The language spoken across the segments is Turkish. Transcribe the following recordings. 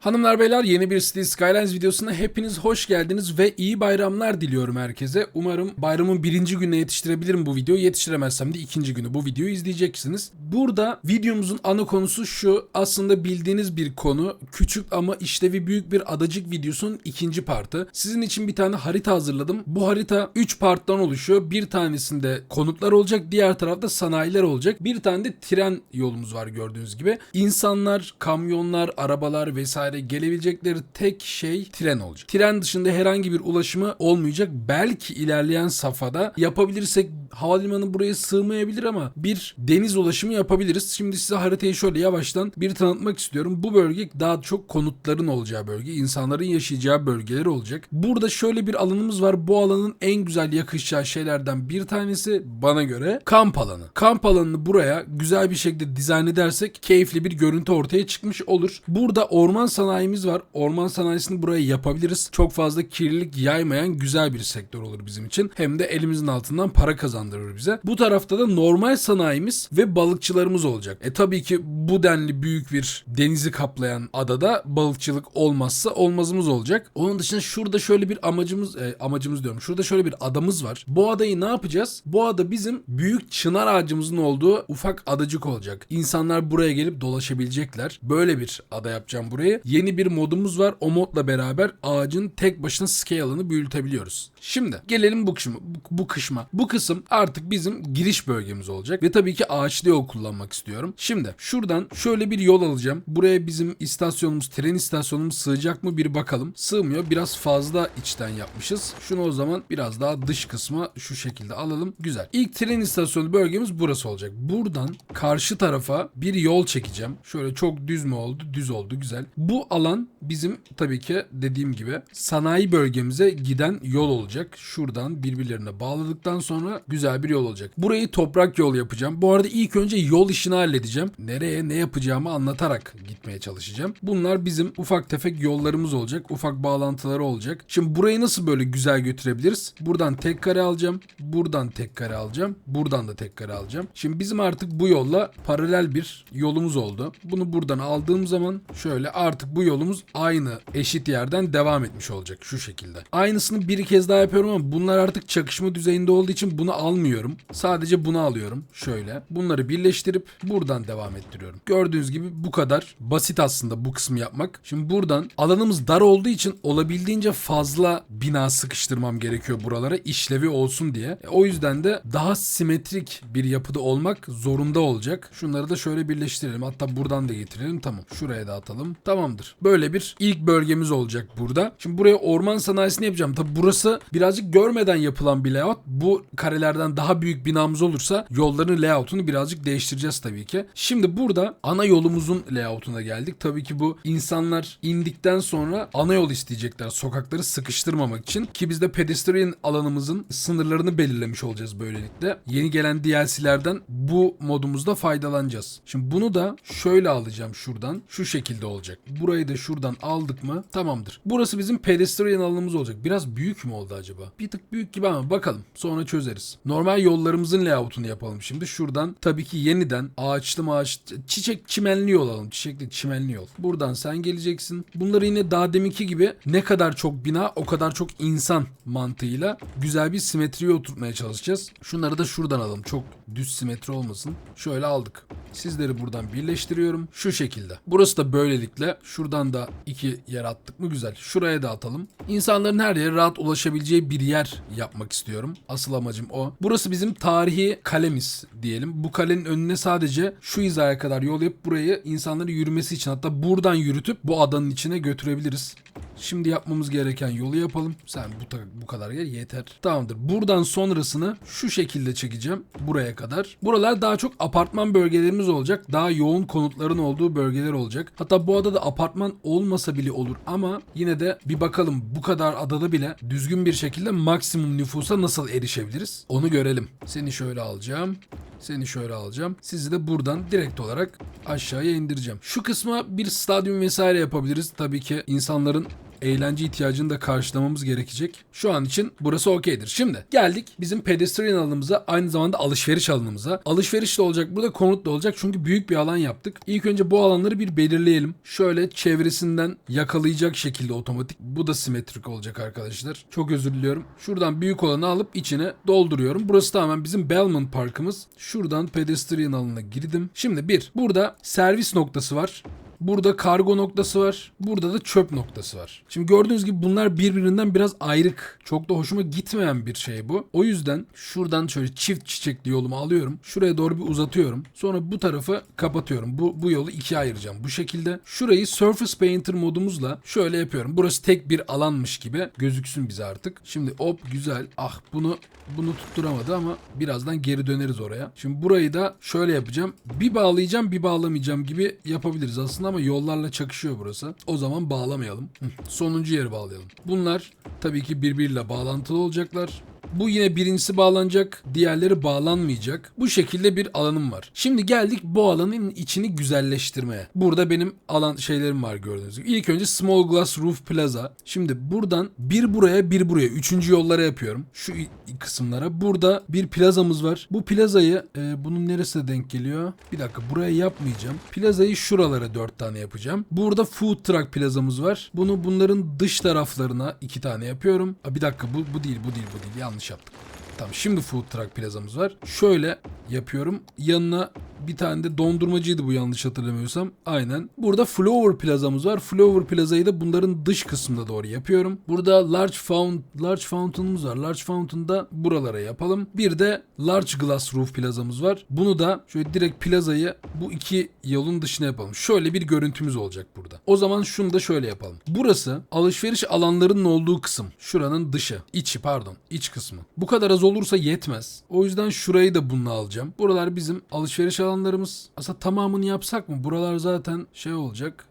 Hanımlar beyler yeni bir City Skylines videosuna hepiniz hoş geldiniz ve iyi bayramlar diliyorum herkese. Umarım bayramın birinci gününe yetiştirebilirim bu videoyu. Yetiştiremezsem de ikinci günü bu videoyu izleyeceksiniz. Burada videomuzun ana konusu şu. Aslında bildiğiniz bir konu. Küçük ama işlevi büyük bir adacık videosunun ikinci partı. Sizin için bir tane harita hazırladım. Bu harita 3 parttan oluşuyor. Bir tanesinde konutlar olacak. Diğer tarafta sanayiler olacak. Bir tane de tren yolumuz var gördüğünüz gibi. İnsanlar, kamyonlar, arabalar vesaire gelebilecekleri tek şey tren olacak. Tren dışında herhangi bir ulaşımı olmayacak. Belki ilerleyen safhada yapabilirsek havalimanı buraya sığmayabilir ama bir deniz ulaşımı yapabiliriz. Şimdi size haritayı şöyle yavaştan bir tanıtmak istiyorum. Bu bölge daha çok konutların olacağı bölge, insanların yaşayacağı bölgeler olacak. Burada şöyle bir alanımız var. Bu alanın en güzel yakışacağı şeylerden bir tanesi bana göre kamp alanı. Kamp alanını buraya güzel bir şekilde dizayn edersek keyifli bir görüntü ortaya çıkmış olur. Burada orman sanayimiz var. Orman sanayisini buraya yapabiliriz. Çok fazla kirlilik yaymayan güzel bir sektör olur bizim için. Hem de elimizin altından para kazandırır bize. Bu tarafta da normal sanayimiz ve balıkçılarımız olacak. E tabii ki bu denli büyük bir denizi kaplayan adada balıkçılık olmazsa olmazımız olacak. Onun dışında şurada şöyle bir amacımız e, amacımız diyorum. Şurada şöyle bir adamız var. Bu adayı ne yapacağız? Bu ada bizim büyük çınar ağacımızın olduğu ufak adacık olacak. İnsanlar buraya gelip dolaşabilecekler. Böyle bir ada yapacağım burayı. Yeni bir modumuz var. O modla beraber ağacın tek başına scale'ını büyütebiliyoruz. Şimdi gelelim bu kısma. Bu, kısma. Bu kısım artık bizim giriş bölgemiz olacak ve tabii ki ağaçlı yol kullanmak istiyorum. Şimdi şuradan şöyle bir yol alacağım. Buraya bizim istasyonumuz, tren istasyonumuz sığacak mı bir bakalım. Sığmıyor. Biraz fazla içten yapmışız. Şunu o zaman biraz daha dış kısma şu şekilde alalım. Güzel. İlk tren istasyonu bölgemiz burası olacak. Buradan karşı tarafa bir yol çekeceğim. Şöyle çok düz mü oldu? Düz oldu. Güzel. Bu alan bizim tabii ki dediğim gibi sanayi bölgemize giden yol olacak. Şuradan birbirlerine bağladıktan sonra güzel bir yol olacak. Burayı toprak yol yapacağım. Bu arada ilk önce yol işini halledeceğim. Nereye ne yapacağımı anlatarak gitmeye çalışacağım. Bunlar bizim ufak tefek yollarımız olacak. Ufak bağlantıları olacak. Şimdi burayı nasıl böyle güzel götürebiliriz? Buradan tek kare alacağım. Buradan tek kare alacağım. Buradan da tek kare alacağım. Şimdi bizim artık bu yolla paralel bir yolumuz oldu. Bunu buradan aldığım zaman şöyle artık bu yolumuz aynı eşit yerden devam etmiş olacak şu şekilde. Aynısını bir kez daha yapıyorum ama bunlar artık çakışma düzeyinde olduğu için bunu almıyorum. Sadece bunu alıyorum. Şöyle. Bunları birleştirip buradan devam ettiriyorum. Gördüğünüz gibi bu kadar basit aslında bu kısmı yapmak. Şimdi buradan alanımız dar olduğu için olabildiğince fazla bina sıkıştırmam gerekiyor buralara işlevi olsun diye. E, o yüzden de daha simetrik bir yapıda olmak zorunda olacak. Şunları da şöyle birleştirelim. Hatta buradan da getirelim. Tamam. Şuraya da atalım. Tamamdır. Böyle bir ilk bölgemiz olacak burada. Şimdi buraya orman sanayisini yapacağım. Tabi burası birazcık görmeden yapılan bir layout. Bu karelerden daha büyük binamız olursa yolların layoutunu birazcık değiştireceğiz tabii ki. Şimdi burada ana yolumuzun layoutuna geldik. Tabii ki bu insanlar indikten sonra ana yol isteyecekler sokakları sıkıştırmamak için ki biz de pedestrian alanımızın sınırlarını belirlemiş olacağız böylelikle. Yeni gelen DLC'lerden bu modumuzda faydalanacağız. Şimdi bunu da şöyle alacağım şuradan. Şu şekilde olacak. Burayı da şuradan aldık mı tamamdır. Burası bizim pedestrian alanımız olacak. Biraz büyük mü oldu acaba? Bir tık büyük gibi ama bakalım. Sonra çözeriz. Normal yollarımızın layoutunu yapalım şimdi. Şuradan tabii ki yeniden ağaçlı maaç çiçek çimenli yol alalım. Çiçekli çimenli yol. Buradan sen geleceksin. Bunları yine daha deminki gibi ne kadar çok bina o kadar çok insan mantığıyla güzel bir simetriye oturtmaya çalışacağız. Şunları da şuradan alalım. Çok düz simetri olmasın. Şöyle aldık. Sizleri buradan birleştiriyorum. Şu şekilde. Burası da böylelikle şuradan da iki yer attık mı güzel. Şuraya da atalım. İnsanların her yere rahat ulaşabileceği bir yer yapmak istiyorum. Asıl amacım o. Burası bizim tarihi kalemiz diyelim. Bu kalenin önüne sadece şu hizaya kadar yol yapıp burayı insanların yürümesi için hatta buradan yürütüp bu adanın içine götürebiliriz. Şimdi yapmamız gereken yolu yapalım. Sen bu, bu kadar gel yeter. Tamamdır. Buradan sonrasını şu şekilde çekeceğim. Buraya kadar. Buralar daha çok apartman bölgelerimiz olacak. Daha yoğun konutların olduğu bölgeler olacak. Hatta bu adada apartman olmasa bile olur ama yine de bir bakalım bu kadar adada bile düzgün bir şekilde maksimum nüfusa nasıl erişebiliriz? Onu görelim. Seni şöyle alacağım. Seni şöyle alacağım. Sizi de buradan direkt olarak aşağıya indireceğim. Şu kısma bir stadyum vesaire yapabiliriz. Tabii ki insanların eğlence ihtiyacını da karşılamamız gerekecek. Şu an için burası okeydir. Şimdi geldik bizim pedestrian alanımıza aynı zamanda alışveriş alanımıza. Alışveriş de olacak burada konut da olacak çünkü büyük bir alan yaptık. İlk önce bu alanları bir belirleyelim. Şöyle çevresinden yakalayacak şekilde otomatik. Bu da simetrik olacak arkadaşlar. Çok özür diliyorum. Şuradan büyük olanı alıp içine dolduruyorum. Burası tamamen bizim Belmont Parkımız. Şuradan pedestrian alanına girdim. Şimdi bir, burada servis noktası var. Burada kargo noktası var. Burada da çöp noktası var. Şimdi gördüğünüz gibi bunlar birbirinden biraz ayrık. Çok da hoşuma gitmeyen bir şey bu. O yüzden şuradan şöyle çift çiçekli yolumu alıyorum. Şuraya doğru bir uzatıyorum. Sonra bu tarafı kapatıyorum. Bu, bu yolu ikiye ayıracağım. Bu şekilde. Şurayı Surface Painter modumuzla şöyle yapıyorum. Burası tek bir alanmış gibi gözüksün bize artık. Şimdi hop güzel. Ah bunu bunu tutturamadı ama birazdan geri döneriz oraya. Şimdi burayı da şöyle yapacağım. Bir bağlayacağım bir bağlamayacağım gibi yapabiliriz aslında ama yollarla çakışıyor burası. O zaman bağlamayalım. Sonuncu yeri bağlayalım. Bunlar tabii ki birbiriyle bağlantılı olacaklar. Bu yine birincisi bağlanacak, diğerleri bağlanmayacak. Bu şekilde bir alanım var. Şimdi geldik bu alanın içini güzelleştirmeye. Burada benim alan şeylerim var gördüğünüz gibi. İlk önce Small Glass Roof Plaza. Şimdi buradan bir buraya bir buraya. Üçüncü yollara yapıyorum. Şu kısımlara. Burada bir plazamız var. Bu plazayı e, bunun neresine denk geliyor? Bir dakika buraya yapmayacağım. Plazayı şuralara dört tane yapacağım. Burada Food Truck plazamız var. Bunu bunların dış taraflarına iki tane yapıyorum. Aa, bir dakika bu, bu değil bu değil bu değil. Yanlış yaptık. Tamam şimdi food truck plazamız var. Şöyle yapıyorum. Yanına bir tane de dondurmacıydı bu yanlış hatırlamıyorsam. Aynen. Burada Flower plazamız var. Flower plazayı da bunların dış kısmına doğru yapıyorum. Burada large fountain, large fountain'ımız var. Large fountain'da buralara yapalım. Bir de large glass roof plazamız var. Bunu da şöyle direkt plazayı bu iki yolun dışına yapalım. Şöyle bir görüntümüz olacak burada. O zaman şunu da şöyle yapalım. Burası alışveriş alanlarının olduğu kısım. Şuranın dışı. içi pardon. iç kısmı. Bu kadar az olursa yetmez. O yüzden şurayı da bununla alacağım. Buralar bizim alışveriş alanlarımız. Aslında tamamını yapsak mı? Buralar zaten şey olacak.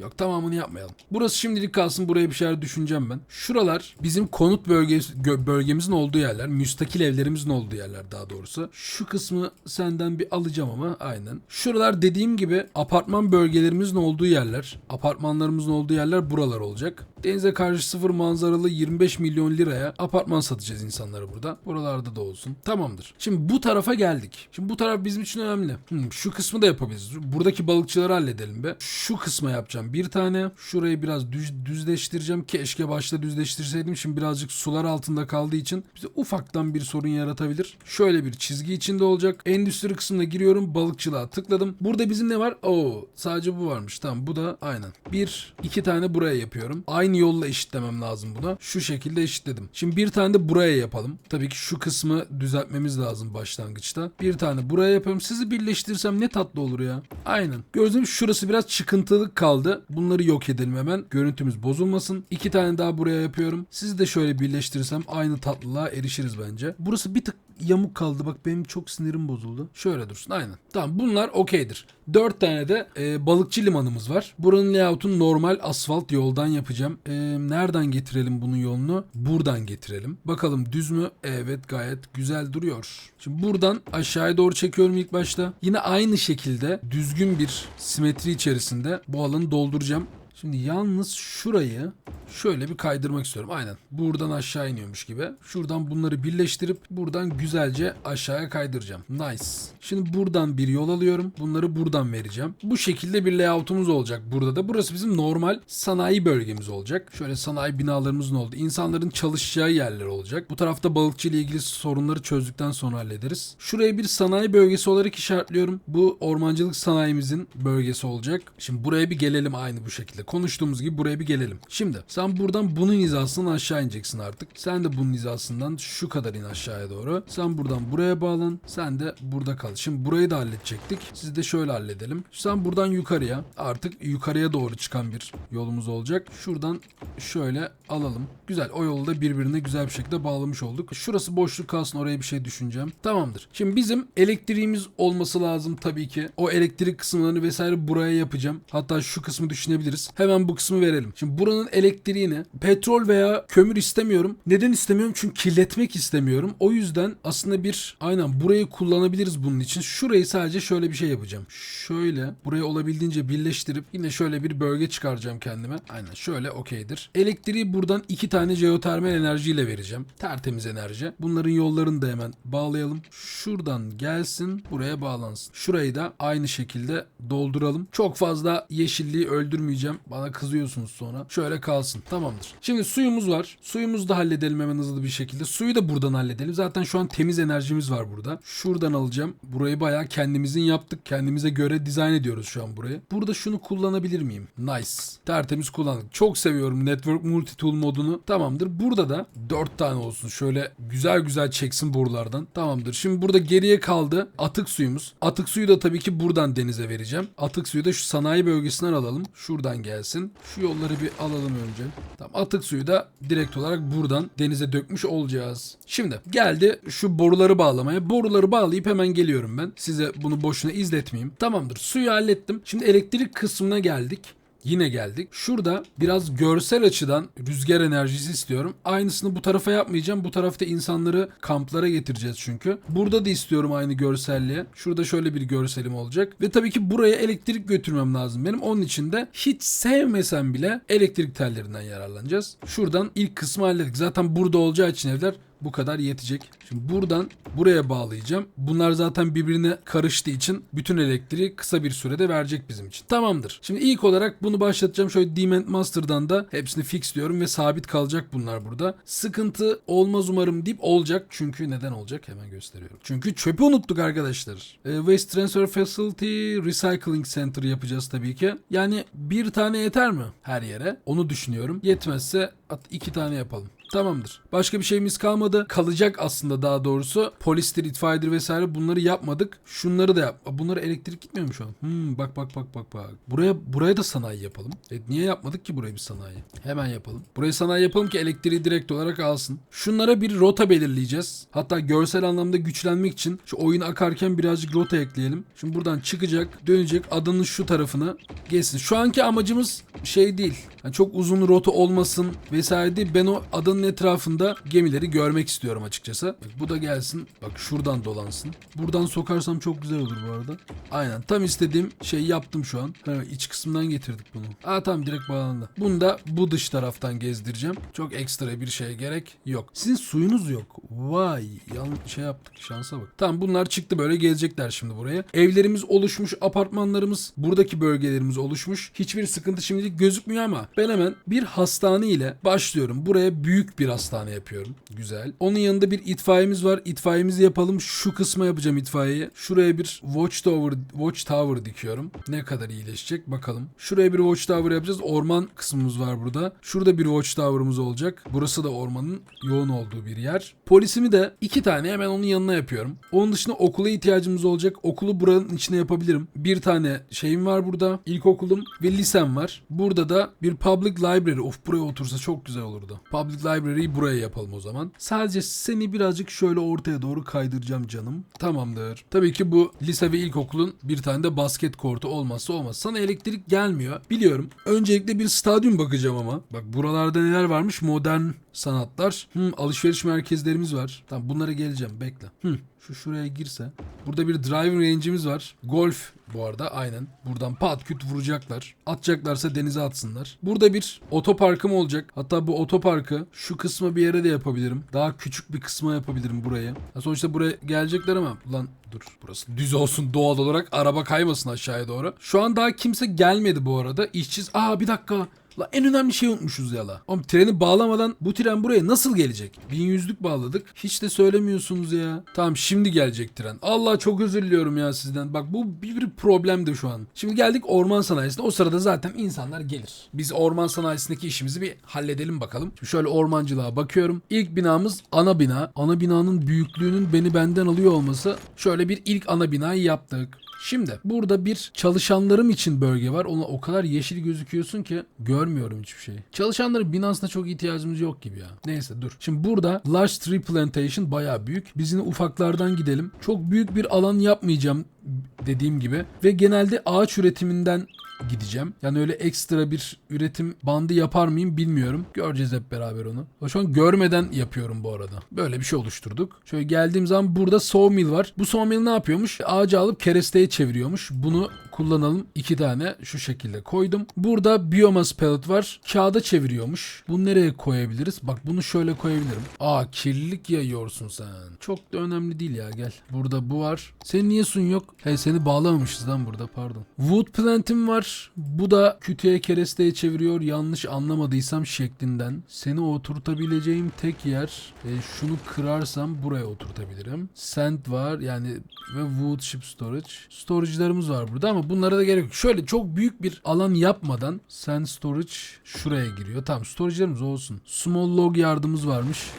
Yok tamamını yapmayalım. Burası şimdilik kalsın. Buraya bir şeyler düşüneceğim ben. Şuralar bizim konut bölgesi, bölgemizin olduğu yerler. Müstakil evlerimizin olduğu yerler daha doğrusu. Şu kısmı senden bir alacağım ama aynen. Şuralar dediğim gibi apartman bölgelerimizin olduğu yerler. Apartmanlarımızın olduğu yerler buralar olacak. Denize karşı sıfır manzaralı 25 milyon liraya apartman satacağız insanlara burada. Buralarda da olsun. Tamamdır. Şimdi bu tarafa geldik. Şimdi bu taraf bizim için önemli. Hmm, şu kısmı da yapabiliriz. Buradaki balıkçıları halledelim be. Şu kısma yapacağım bir tane. Şurayı biraz düz, düzleştireceğim. Keşke başta düzleştirseydim. Şimdi birazcık sular altında kaldığı için bize ufaktan bir sorun yaratabilir. Şöyle bir çizgi içinde olacak. Endüstri kısmına giriyorum. Balıkçılığa tıkladım. Burada bizim ne var? Oo, sadece bu varmış. Tamam bu da aynen. Bir, iki tane buraya yapıyorum. Aynı yolla eşitlemem lazım buna. Şu şekilde eşitledim. Şimdi bir tane de buraya yapalım. Tabii ki şu kısmı düzeltmemiz lazım başlangıçta. Bir tane buraya yapıyorum. Sizi birleştirsem ne tatlı olur ya. Aynen. Gördüğünüz şurası biraz çıkıntılık kaldı. Bunları yok edelim hemen. Görüntümüz bozulmasın. İki tane daha buraya yapıyorum. Sizi de şöyle birleştirirsem aynı tatlılığa erişiriz bence. Burası bir tık yamuk kaldı. Bak benim çok sinirim bozuldu. Şöyle dursun. Aynen. Tamam bunlar okeydir. Dört tane de e, balıkçı limanımız var. Buranın layout'unu normal asfalt yoldan yapacağım. E, nereden getirelim bunun yolunu? Buradan getirelim. Bakalım düz mü? Evet gayet güzel duruyor. Şimdi buradan aşağıya doğru çekiyorum ilk başta. Yine aynı şekilde düzgün bir simetri içerisinde bu alanı dolduracağım. Şimdi yalnız şurayı şöyle bir kaydırmak istiyorum. Aynen. Buradan aşağı iniyormuş gibi. Şuradan bunları birleştirip buradan güzelce aşağıya kaydıracağım. Nice. Şimdi buradan bir yol alıyorum. Bunları buradan vereceğim. Bu şekilde bir layoutumuz olacak burada da. Burası bizim normal sanayi bölgemiz olacak. Şöyle sanayi binalarımızın olduğu, insanların çalışacağı yerler olacak. Bu tarafta balıkçı ile ilgili sorunları çözdükten sonra hallederiz. Şuraya bir sanayi bölgesi olarak işaretliyorum. Bu ormancılık sanayimizin bölgesi olacak. Şimdi buraya bir gelelim aynı bu şekilde. Konuştuğumuz gibi buraya bir gelelim. Şimdi sen buradan bunun hizasından aşağı ineceksin artık. Sen de bunun hizasından şu kadar in aşağıya doğru. Sen buradan buraya bağlan. Sen de burada kal. Şimdi burayı da halledecektik. Sizi de şöyle halledelim. Sen buradan yukarıya artık yukarıya doğru çıkan bir yolumuz olacak. Şuradan şöyle alalım. Güzel. O yolu da birbirine güzel bir şekilde bağlamış olduk. Şurası boşluk kalsın. Oraya bir şey düşüneceğim. Tamamdır. Şimdi bizim elektriğimiz olması lazım tabii ki. O elektrik kısımlarını vesaire buraya yapacağım. Hatta şu kısmı düşünebiliriz. Hemen bu kısmı verelim. Şimdi buranın elektriği elektriğini petrol veya kömür istemiyorum. Neden istemiyorum? Çünkü kirletmek istemiyorum. O yüzden aslında bir aynen burayı kullanabiliriz bunun için. Şurayı sadece şöyle bir şey yapacağım. Şöyle burayı olabildiğince birleştirip yine şöyle bir bölge çıkaracağım kendime. Aynen şöyle okeydir. Elektriği buradan iki tane jeotermal enerjiyle vereceğim. Tertemiz enerji. Bunların yollarını da hemen bağlayalım. Şuradan gelsin buraya bağlansın. Şurayı da aynı şekilde dolduralım. Çok fazla yeşilliği öldürmeyeceğim. Bana kızıyorsunuz sonra. Şöyle kalsın. Tamamdır. Şimdi suyumuz var. Suyumuzu da halledelim hemen hızlı bir şekilde. Suyu da buradan halledelim. Zaten şu an temiz enerjimiz var burada. Şuradan alacağım. Burayı bayağı kendimizin yaptık. Kendimize göre dizayn ediyoruz şu an burayı. Burada şunu kullanabilir miyim? Nice. Tertemiz kullandık. Çok seviyorum Network Multi Tool modunu. Tamamdır. Burada da 4 tane olsun. Şöyle güzel güzel çeksin borulardan. Tamamdır. Şimdi burada geriye kaldı atık suyumuz. Atık suyu da tabii ki buradan denize vereceğim. Atık suyu da şu sanayi bölgesinden alalım. Şuradan gelsin. Şu yolları bir alalım önce. Tamam atık suyu da direkt olarak buradan denize dökmüş olacağız. Şimdi geldi şu boruları bağlamaya. Boruları bağlayıp hemen geliyorum ben. Size bunu boşuna izletmeyeyim. Tamamdır. Suyu hallettim. Şimdi elektrik kısmına geldik. Yine geldik. Şurada biraz görsel açıdan rüzgar enerjisi istiyorum. Aynısını bu tarafa yapmayacağım. Bu tarafta insanları kamplara getireceğiz çünkü. Burada da istiyorum aynı görselliğe. Şurada şöyle bir görselim olacak. Ve tabii ki buraya elektrik götürmem lazım benim. Onun için de hiç sevmesem bile elektrik tellerinden yararlanacağız. Şuradan ilk kısmı hallettik. Zaten burada olacağı için evler bu kadar yetecek. Şimdi buradan buraya bağlayacağım. Bunlar zaten birbirine karıştığı için bütün elektriği kısa bir sürede verecek bizim için. Tamamdır. Şimdi ilk olarak bunu başlatacağım. Şöyle Dement Master'dan da hepsini fix diyorum ve sabit kalacak bunlar burada. Sıkıntı olmaz umarım deyip olacak. Çünkü neden olacak hemen gösteriyorum. Çünkü çöpü unuttuk arkadaşlar. E, Waste Transfer Facility Recycling Center yapacağız tabii ki. Yani bir tane yeter mi her yere? Onu düşünüyorum. Yetmezse at iki tane yapalım. Tamamdır. Başka bir şeyimiz kalmadı. Kalacak aslında daha doğrusu. Polistir, itfaiyedir vesaire bunları yapmadık. Şunları da yap. Bunları elektrik gitmiyor mu şu an? Hmm, bak bak bak bak bak. Buraya buraya da sanayi yapalım. E, niye yapmadık ki buraya bir sanayi? Hemen yapalım. Buraya sanayi yapalım ki elektriği direkt olarak alsın. Şunlara bir rota belirleyeceğiz. Hatta görsel anlamda güçlenmek için şu oyun akarken birazcık rota ekleyelim. Şimdi buradan çıkacak, dönecek adanın şu tarafına geçsin. Şu anki amacımız şey değil. Yani çok uzun rota olmasın vesaire değil. Ben o adanın etrafında gemileri görmek istiyorum açıkçası. Bu da gelsin. Bak şuradan dolansın. Buradan sokarsam çok güzel olur bu arada. Aynen. Tam istediğim şeyi yaptım şu an. Ha, iç kısmından getirdik bunu. Aa tamam direkt bağlandı. Bunu da bu dış taraftan gezdireceğim. Çok ekstra bir şeye gerek yok. Sizin suyunuz yok. Vay. Yanlış şey yaptık. Şansa bak. Tamam bunlar çıktı böyle gelecekler şimdi buraya. Evlerimiz oluşmuş. Apartmanlarımız. Buradaki bölgelerimiz oluşmuş. Hiçbir sıkıntı şimdilik gözükmüyor ama ben hemen bir hastane ile başlıyorum. Buraya büyük bir hastane yapıyorum. Güzel. Onun yanında bir itfaiyemiz var. İtfaiyemizi yapalım. Şu kısma yapacağım itfaiyeyi. Şuraya bir watch tower, watch tower dikiyorum. Ne kadar iyileşecek bakalım. Şuraya bir watch tower yapacağız. Orman kısmımız var burada. Şurada bir watch tower'ımız olacak. Burası da ormanın yoğun olduğu bir yer. Polisimi de iki tane hemen onun yanına yapıyorum. Onun dışında okula ihtiyacımız olacak. Okulu buranın içine yapabilirim. Bir tane şeyim var burada. İlkokulum ve lisem var. Burada da bir public library. Of buraya otursa çok güzel olurdu. Public library'yi buraya yapalım o zaman. Sadece seni birazcık şöyle ortaya doğru kaydıracağım canım. Tamamdır. Tabii ki bu lise ve ilkokulun bir tane de basket kortu olmazsa olmaz. Sana elektrik gelmiyor. Biliyorum. Öncelikle bir stadyum bakacağım ama. Bak buralarda neler varmış? Modern sanatlar. Hmm, alışveriş merkezlerimiz var. Tamam bunlara geleceğim. Bekle. Hmm, şu şuraya girse. Burada bir driving range'imiz var. Golf bu arada aynen. Buradan pat küt vuracaklar. Atacaklarsa denize atsınlar. Burada bir otoparkım olacak. Hatta bu otoparkı şu kısma bir yere de yapabilirim. Daha küçük bir kısma yapabilirim burayı. Ya sonuçta buraya gelecekler ama lan dur burası düz olsun doğal olarak araba kaymasın aşağıya doğru. Şu an daha kimse gelmedi bu arada. İşçiz. Aa bir dakika. La en önemli şeyi unutmuşuz ya la. Oğlum treni bağlamadan bu tren buraya nasıl gelecek? 1100'lük bağladık. Hiç de söylemiyorsunuz ya. Tamam şimdi gelecek tren. Allah çok özür diliyorum ya sizden. Bak bu bir, bir problemdi şu an. Şimdi geldik orman sanayisine. O sırada zaten insanlar gelir. Biz orman sanayisindeki işimizi bir halledelim bakalım. Şimdi şöyle ormancılığa bakıyorum. İlk binamız ana bina. Ana binanın büyüklüğünün beni benden alıyor olması. Şöyle bir ilk ana binayı yaptık. Şimdi burada bir çalışanlarım için bölge var. Ona o kadar yeşil gözüküyorsun ki görmüyorum hiçbir şeyi. Çalışanların binasına çok ihtiyacımız yok gibi ya. Neyse dur. Şimdi burada large tree plantation bayağı büyük. Biz yine ufaklardan gidelim. Çok büyük bir alan yapmayacağım dediğim gibi. Ve genelde ağaç üretiminden gideceğim. Yani öyle ekstra bir üretim bandı yapar mıyım bilmiyorum. Göreceğiz hep beraber onu. Şu an görmeden yapıyorum bu arada. Böyle bir şey oluşturduk. Şöyle geldiğim zaman burada sawmill var. Bu sawmill ne yapıyormuş? Ağacı alıp keresteye çeviriyormuş. Bunu kullanalım. iki tane şu şekilde koydum. Burada biomass pellet var. Kağıda çeviriyormuş. Bunu nereye koyabiliriz? Bak bunu şöyle koyabilirim. Aa kirlilik yayıyorsun sen. Çok da önemli değil ya gel. Burada bu var. Senin niye suyun yok? He seni bağlamamışız lan burada pardon. Wood plant'im var. Bu da kütüğe keresteye çeviriyor. Yanlış anlamadıysam şeklinden. Seni oturtabileceğim tek yer e, şunu kırarsam buraya oturtabilirim. Sand var yani ve wood ship storage. Storage'larımız var burada ama bunlara da gerek yok. Şöyle çok büyük bir alan yapmadan sand storage şuraya giriyor. Tamam storage'larımız olsun. Small log yardımız varmış.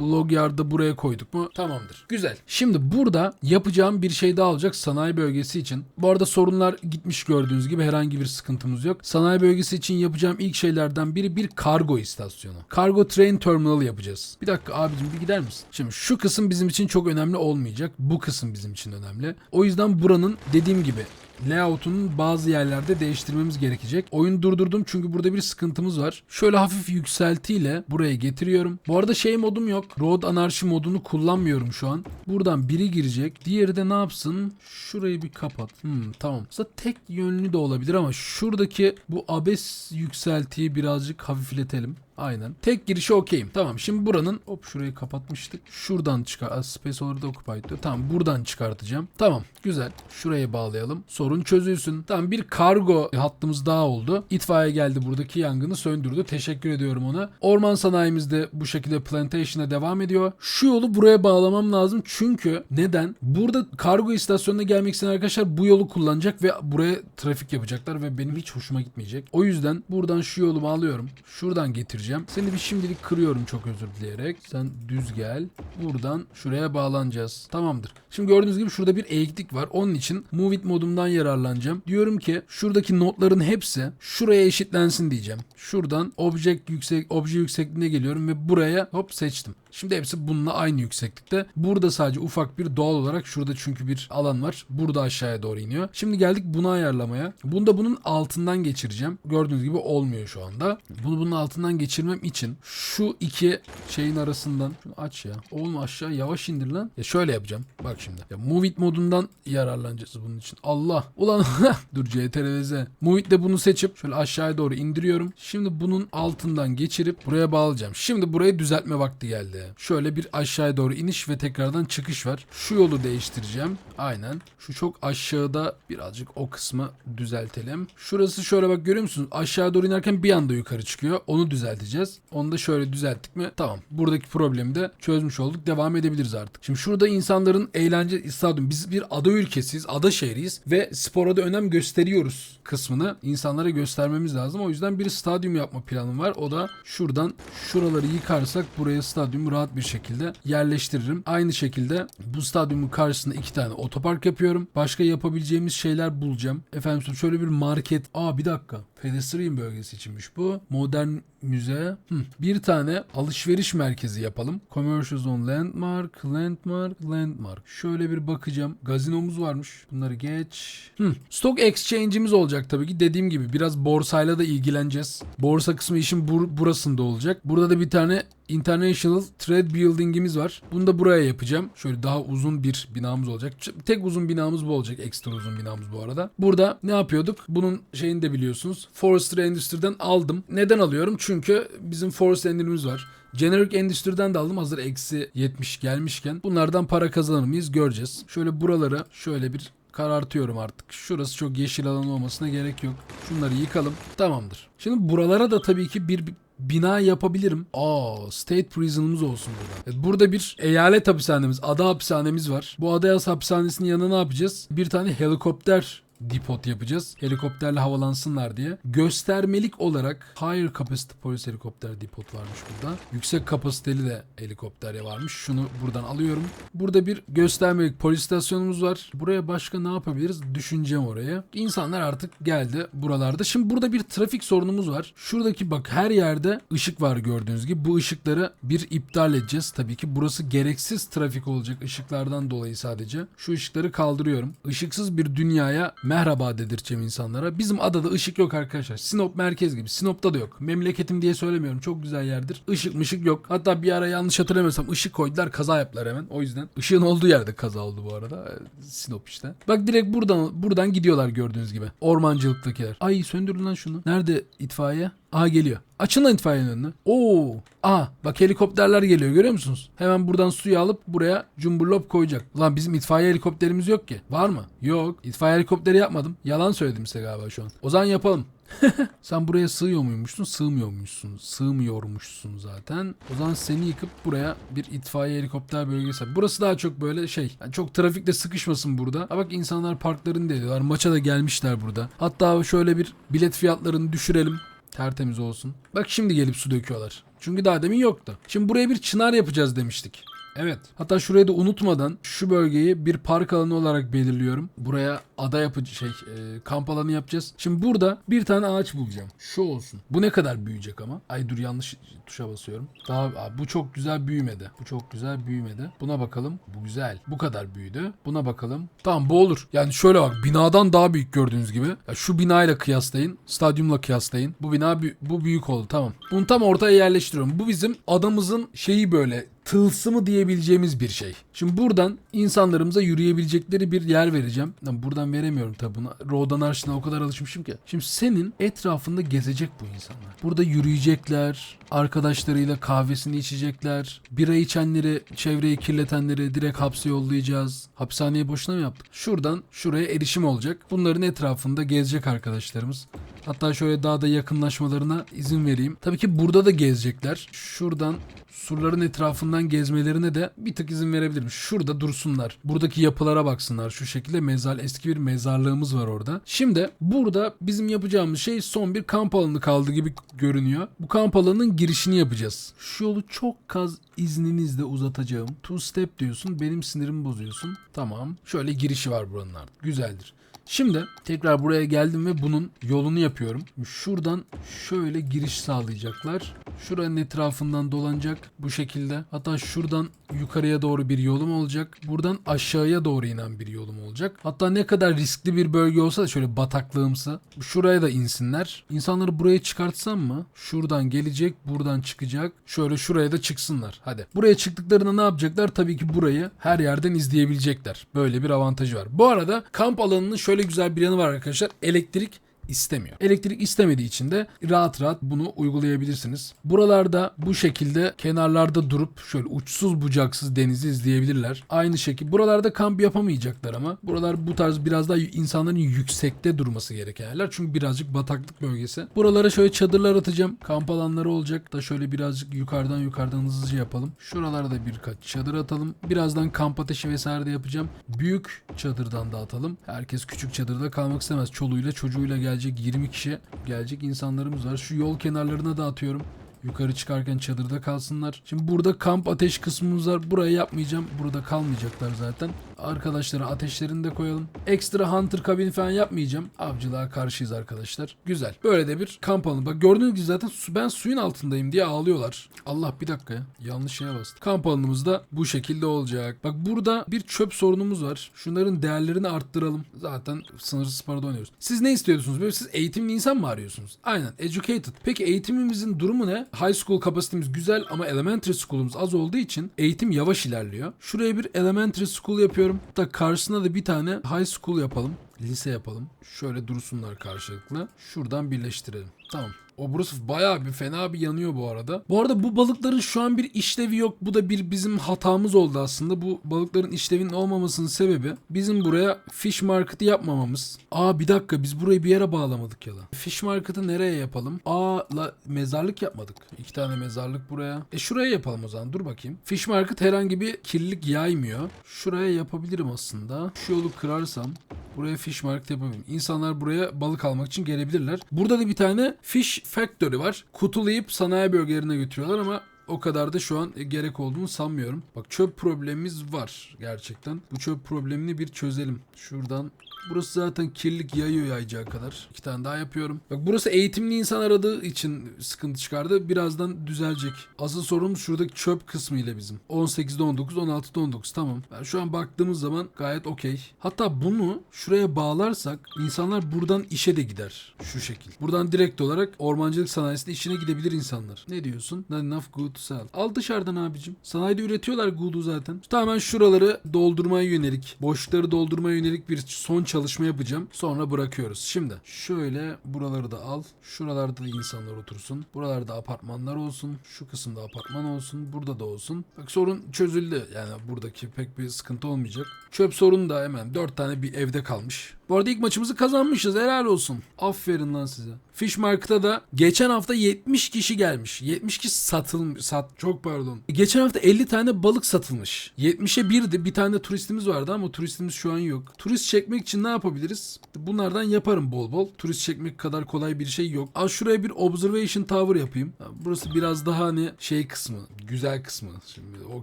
Bu log yardı buraya koyduk mu? Tamamdır. Güzel. Şimdi burada yapacağım bir şey daha olacak sanayi bölgesi için. Bu arada sorunlar gitmiş gördüğünüz gibi herhangi bir sıkıntımız yok. Sanayi bölgesi için yapacağım ilk şeylerden biri bir kargo istasyonu. Kargo train terminal yapacağız. Bir dakika abicim bir gider misin? Şimdi şu kısım bizim için çok önemli olmayacak. Bu kısım bizim için önemli. O yüzden buranın dediğim gibi layout'unun bazı yerlerde değiştirmemiz gerekecek. Oyunu durdurdum çünkü burada bir sıkıntımız var. Şöyle hafif yükseltiyle buraya getiriyorum. Bu arada şey modum yok. Road anarşi modunu kullanmıyorum şu an. Buradan biri girecek. Diğeri de ne yapsın? Şurayı bir kapat. Hmm, tamam. Aslında tek yönlü de olabilir ama şuradaki bu abes yükseltiyi birazcık hafifletelim. Aynen. Tek girişi okeyim. Tamam şimdi buranın hop şurayı kapatmıştık. Şuradan çıkar. Aa, Space orada occupied diyor. Tamam buradan çıkartacağım. Tamam güzel. Şuraya bağlayalım. Sorun çözülsün. Tamam bir kargo hattımız daha oldu. İtfaiye geldi buradaki yangını söndürdü. Teşekkür ediyorum ona. Orman sanayimiz de bu şekilde plantation'a devam ediyor. Şu yolu buraya bağlamam lazım. Çünkü neden? Burada kargo istasyonuna gelmek isteyen arkadaşlar bu yolu kullanacak ve buraya trafik yapacaklar ve benim hiç hoşuma gitmeyecek. O yüzden buradan şu yolumu alıyorum. Şuradan getireceğim. Seni bir şimdilik kırıyorum çok özür dileyerek. Sen düz gel. Buradan şuraya bağlanacağız. Tamamdır. Şimdi gördüğünüz gibi şurada bir eğiklik var. Onun için Move It modumdan yararlanacağım. Diyorum ki şuradaki notların hepsi şuraya eşitlensin diyeceğim. Şuradan object yüksek obje yüksekliğine geliyorum ve buraya hop seçtim. Şimdi hepsi bununla aynı yükseklikte. Burada sadece ufak bir doğal olarak şurada çünkü bir alan var. Burada aşağıya doğru iniyor. Şimdi geldik bunu ayarlamaya. Bunu da bunun altından geçireceğim. Gördüğünüz gibi olmuyor şu anda. Bunu bunun altından geçirmem için şu iki şeyin arasından şunu aç ya. Oğlum aşağı yavaş indir lan. Ya şöyle yapacağım. Bak şimdi. Ya Move It modundan yararlanacağız bunun için. Allah. Ulan dur CTRL-Z. Move It'le bunu seçip şöyle aşağıya doğru indiriyorum. Şimdi bunun altından geçirip buraya bağlayacağım. Şimdi burayı düzeltme vakti geldi. Şöyle bir aşağıya doğru iniş ve tekrardan çıkış var. Şu yolu değiştireceğim. Aynen. Şu çok aşağıda birazcık o kısmı düzeltelim. Şurası şöyle bak görüyor musunuz? Aşağı doğru inerken bir anda yukarı çıkıyor. Onu düzelteceğiz. Onu da şöyle düzelttik mi? Tamam. Buradaki problemi de çözmüş olduk. Devam edebiliriz artık. Şimdi şurada insanların eğlence stadyum. Biz bir ada ülkesiyiz. Ada şehriyiz. Ve spora da önem gösteriyoruz kısmını insanlara göstermemiz lazım. O yüzden bir stadyum yapma planım var. O da şuradan şuraları yıkarsak buraya rahat bir şekilde yerleştiririm. Aynı şekilde bu stadyumun karşısında iki tane otopark yapıyorum. Başka yapabileceğimiz şeyler bulacağım. Efendim şöyle bir market. Aa bir dakika. Pedestrian bölgesi içinmiş bu. Modern müze. Hı. Bir tane alışveriş merkezi yapalım. Commercial Zone Landmark, Landmark, Landmark. Şöyle bir bakacağım. Gazinomuz varmış. Bunları geç. Hı. Stock Exchange'imiz olacak tabii ki. Dediğim gibi biraz borsayla da ilgileneceğiz. Borsa kısmı işin bur- burasında olacak. Burada da bir tane International Trade Building'imiz var. Bunu da buraya yapacağım. Şöyle daha uzun bir binamız olacak. Tek uzun binamız bu olacak. Ekstra uzun binamız bu arada. Burada ne yapıyorduk? Bunun şeyini de biliyorsunuz. Forestry Endüstri'den aldım. Neden alıyorum? Çünkü bizim Forestry Endüstri'miz var. Generic Endüstri'den de aldım hazır eksi 70 gelmişken. Bunlardan para kazanır mıyız göreceğiz. Şöyle buraları şöyle bir karartıyorum artık. Şurası çok yeşil alan olmasına gerek yok. Şunları yıkalım. Tamamdır. Şimdi buralara da tabii ki bir bina yapabilirim. Aa, State Prison'ımız olsun burada. Evet, burada bir eyalet hapishanemiz, ada hapishanemiz var. Bu ada hapishanesinin yanına ne yapacağız? Bir tane helikopter depot yapacağız. Helikopterle havalansınlar diye. Göstermelik olarak higher capacity polis helikopter depot varmış burada. Yüksek kapasiteli de helikopter varmış. Şunu buradan alıyorum. Burada bir göstermelik polis istasyonumuz var. Buraya başka ne yapabiliriz? Düşüneceğim oraya. İnsanlar artık geldi buralarda. Şimdi burada bir trafik sorunumuz var. Şuradaki bak her yerde ışık var gördüğünüz gibi. Bu ışıkları bir iptal edeceğiz. Tabii ki burası gereksiz trafik olacak ışıklardan dolayı sadece. Şu ışıkları kaldırıyorum. Işıksız bir dünyaya merhaba dedirteceğim insanlara. Bizim adada ışık yok arkadaşlar. Sinop merkez gibi. Sinop'ta da yok. Memleketim diye söylemiyorum. Çok güzel yerdir. Işık mışık yok. Hatta bir ara yanlış hatırlamıyorsam ışık koydular kaza yaptılar hemen. O yüzden ışığın olduğu yerde kaza oldu bu arada. Ee, Sinop işte. Bak direkt buradan buradan gidiyorlar gördüğünüz gibi. Ormancılıktakiler. Ay söndürün lan şunu. Nerede itfaiye? Aha geliyor. Açın lan itfaiyenin önünü. Oo. Aha bak helikopterler geliyor görüyor musunuz? Hemen buradan suyu alıp buraya cumburlop koyacak. Lan bizim itfaiye helikopterimiz yok ki. Var mı? Yok. İtfaiye helikopteri yapmadım. Yalan söyledim size galiba şu an. O zaman yapalım. Sen buraya sığıyor muymuşsun? Sığmıyormuşsun. Sığmıyormuşsun zaten. O zaman seni yıkıp buraya bir itfaiye helikopter bölgesi. Burası daha çok böyle şey. yani çok trafikte sıkışmasın burada. Ha bak insanlar parklarını ediyorlar. Maça da gelmişler burada. Hatta şöyle bir bilet fiyatlarını düşürelim. Tertemiz olsun. Bak şimdi gelip su döküyorlar. Çünkü daha demin yoktu. Şimdi buraya bir çınar yapacağız demiştik. Evet. Hatta şurayı da unutmadan şu bölgeyi bir park alanı olarak belirliyorum. Buraya ada yapıcı şey e, kamp alanı yapacağız. Şimdi burada bir tane ağaç bulacağım. Şu olsun. Bu ne kadar büyüyecek ama? Ay dur yanlış tuşa basıyorum. Daha Aa, bu çok güzel büyümedi. Bu çok güzel büyümedi. Buna bakalım. Bu güzel. Bu kadar büyüdü. Buna bakalım. Tamam bu olur. Yani şöyle bak binadan daha büyük gördüğünüz gibi. Ya şu binayla kıyaslayın. Stadyumla kıyaslayın. Bu bina bu büyük oldu tamam. Bunu tam ortaya yerleştiriyorum. Bu bizim adamızın şeyi böyle tılsımı diyebileceğimiz bir şey. Şimdi buradan insanlarımıza yürüyebilecekleri bir yer vereceğim. Lan buradan veremiyorum tabi buna. Rodan arşına o kadar alışmışım ki. Şimdi senin etrafında gezecek bu insanlar. Burada yürüyecekler, arkadaşlarıyla kahvesini içecekler. Bira içenleri, çevreyi kirletenleri direkt hapse yollayacağız. Hapishaneye boşuna mı yaptık? Şuradan şuraya erişim olacak. Bunların etrafında gezecek arkadaşlarımız. Hatta şöyle daha da yakınlaşmalarına izin vereyim. Tabii ki burada da gezecekler. Şuradan surların etrafından gezmelerine de bir tık izin verebilirim. Şurada dursunlar. Buradaki yapılara baksınlar. Şu şekilde mezar eski bir mezarlığımız var orada. Şimdi burada bizim yapacağımız şey son bir kamp alanı kaldı gibi görünüyor. Bu kamp alanının girişini yapacağız. Şu yolu çok kaz izninizle uzatacağım. Two step diyorsun. Benim sinirimi bozuyorsun. Tamam. Şöyle girişi var buranın artık. Güzeldir. Şimdi tekrar buraya geldim ve bunun yolunu yapıyorum. Şuradan şöyle giriş sağlayacaklar. Şuranın etrafından dolanacak bu şekilde. Hatta şuradan yukarıya doğru bir yolum olacak. Buradan aşağıya doğru inen bir yolum olacak. Hatta ne kadar riskli bir bölge olsa da şöyle bataklığımsı. Şuraya da insinler. İnsanları buraya çıkartsam mı? Şuradan gelecek, buradan çıkacak. Şöyle şuraya da çıksınlar. Hadi. Buraya çıktıklarında ne yapacaklar? Tabii ki burayı her yerden izleyebilecekler. Böyle bir avantajı var. Bu arada kamp alanının şöyle güzel bir yanı var arkadaşlar. Elektrik istemiyor. Elektrik istemediği için de rahat rahat bunu uygulayabilirsiniz. Buralarda bu şekilde kenarlarda durup şöyle uçsuz bucaksız denizi izleyebilirler. Aynı şekilde buralarda kamp yapamayacaklar ama buralar bu tarz biraz daha insanların yüksekte durması gereken yerler. Çünkü birazcık bataklık bölgesi. Buralara şöyle çadırlar atacağım. Kamp alanları olacak da şöyle birazcık yukarıdan yukarıdan hızlıca yapalım. Şuralara da birkaç çadır atalım. Birazdan kamp ateşi vesaire de yapacağım. Büyük çadırdan da atalım. Herkes küçük çadırda kalmak istemez. Çoluğuyla çocuğuyla gelecek 20 kişi gelecek insanlarımız var. Şu yol kenarlarına da atıyorum. Yukarı çıkarken çadırda kalsınlar. Şimdi burada kamp ateş kısmımız var. Burayı yapmayacağım. Burada kalmayacaklar zaten. Arkadaşlara ateşlerini de koyalım. Ekstra hunter kabini falan yapmayacağım. Avcılığa karşıyız arkadaşlar. Güzel. Böyle de bir kamp alanı. Bak gördüğünüz gibi zaten su, ben suyun altındayım diye ağlıyorlar. Allah bir dakika ya. Yanlış şeye bastım. Kamp alanımız da bu şekilde olacak. Bak burada bir çöp sorunumuz var. Şunların değerlerini arttıralım. Zaten sınırsız parada oynuyoruz. Siz ne istiyorsunuz? Böyle siz eğitimli insan mı arıyorsunuz? Aynen. Educated. Peki eğitimimizin durumu ne? High school kapasitemiz güzel ama elementary school'umuz az olduğu için eğitim yavaş ilerliyor. Şuraya bir elementary school yapıyorum. Hatta karşısına da bir tane high school yapalım. Lise yapalım. Şöyle dursunlar karşılıklı. Şuradan birleştirelim. Tamam. O burası bayağı bir fena bir yanıyor bu arada. Bu arada bu balıkların şu an bir işlevi yok. Bu da bir bizim hatamız oldu aslında. Bu balıkların işlevinin olmamasının sebebi bizim buraya fish market'ı yapmamamız. Aa bir dakika biz burayı bir yere bağlamadık ya lan. Fish market'ı nereye yapalım? Aa la mezarlık yapmadık. İki tane mezarlık buraya. E şuraya yapalım o zaman. Dur bakayım. Fish market herhangi bir kirlilik yaymıyor. Şuraya yapabilirim aslında. Şu yolu kırarsam Buraya fish market yapabilirim. İnsanlar buraya balık almak için gelebilirler. Burada da bir tane fish factory var. Kutulayıp sanayi bölgelerine götürüyorlar ama o kadar da şu an gerek olduğunu sanmıyorum. Bak çöp problemimiz var gerçekten. Bu çöp problemini bir çözelim. Şuradan Burası zaten kirlilik yayıyor yayacağı kadar. İki tane daha yapıyorum. Bak burası eğitimli insan aradığı için sıkıntı çıkardı. Birazdan düzelecek. Asıl sorunumuz şuradaki çöp kısmı ile bizim. 18'de 19, 16'da 19 tamam. Ben şu an baktığımız zaman gayet okey. Hatta bunu şuraya bağlarsak insanlar buradan işe de gider. Şu şekil. Buradan direkt olarak ormancılık sanayisinde işine gidebilir insanlar. Ne diyorsun? Not enough good to sell. Al dışarıdan abicim. Sanayide üretiyorlar good'u zaten. Tamamen şuraları doldurmaya yönelik, boşlukları doldurmaya yönelik bir son çalışma yapacağım. Sonra bırakıyoruz. Şimdi şöyle buraları da al. Şuralarda da insanlar otursun. Buralarda apartmanlar olsun. Şu kısımda apartman olsun. Burada da olsun. Bak sorun çözüldü. Yani buradaki pek bir sıkıntı olmayacak. Çöp sorunu da hemen 4 tane bir evde kalmış. Bu arada ilk maçımızı kazanmışız. Helal olsun. Aferin lan size. Fish Market'a da geçen hafta 70 kişi gelmiş. 70 kişi satılmış. Sat, çok pardon. Geçen hafta 50 tane balık satılmış. 70'e birdi. Bir tane turistimiz vardı ama turistimiz şu an yok. Turist çekmek için ne yapabiliriz? Bunlardan yaparım bol bol. Turist çekmek kadar kolay bir şey yok. Al şuraya bir observation tower yapayım. Burası biraz daha hani şey kısmı. Güzel kısmı. Şimdi o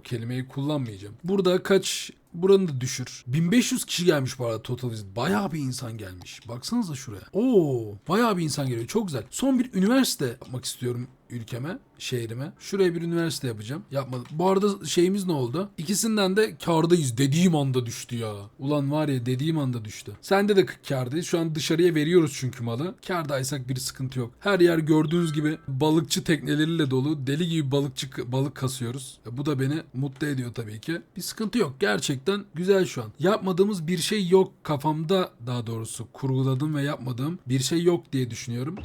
kelimeyi kullanmayacağım. Burada kaç Buranı da düşür. 1500 kişi gelmiş bu arada total visit. Bayağı bir insan gelmiş. Baksanıza şuraya. Oo, bayağı bir insan geliyor. Çok güzel. Son bir üniversite yapmak istiyorum ülkeme, şehrime. Şuraya bir üniversite yapacağım. Yapmadım. Bu arada şeyimiz ne oldu? İkisinden de kardayız. Dediğim anda düştü ya. Ulan var ya dediğim anda düştü. Sende de kardayız. Şu an dışarıya veriyoruz çünkü malı. Kardaysak bir sıkıntı yok. Her yer gördüğünüz gibi balıkçı tekneleriyle dolu. Deli gibi balıkçı balık kasıyoruz. Bu da beni mutlu ediyor tabii ki. Bir sıkıntı yok. Gerçekten güzel şu an. Yapmadığımız bir şey yok kafamda daha doğrusu kurguladım ve yapmadığım bir şey yok diye düşünüyorum.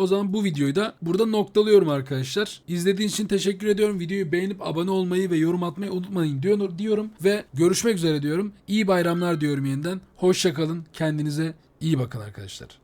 O zaman bu videoyu da burada noktalıyorum arkadaşlar. İzlediğiniz için teşekkür ediyorum. Videoyu beğenip abone olmayı ve yorum atmayı unutmayın diyor, diyorum. Ve görüşmek üzere diyorum. İyi bayramlar diyorum yeniden. Hoşçakalın. Kendinize iyi bakın arkadaşlar.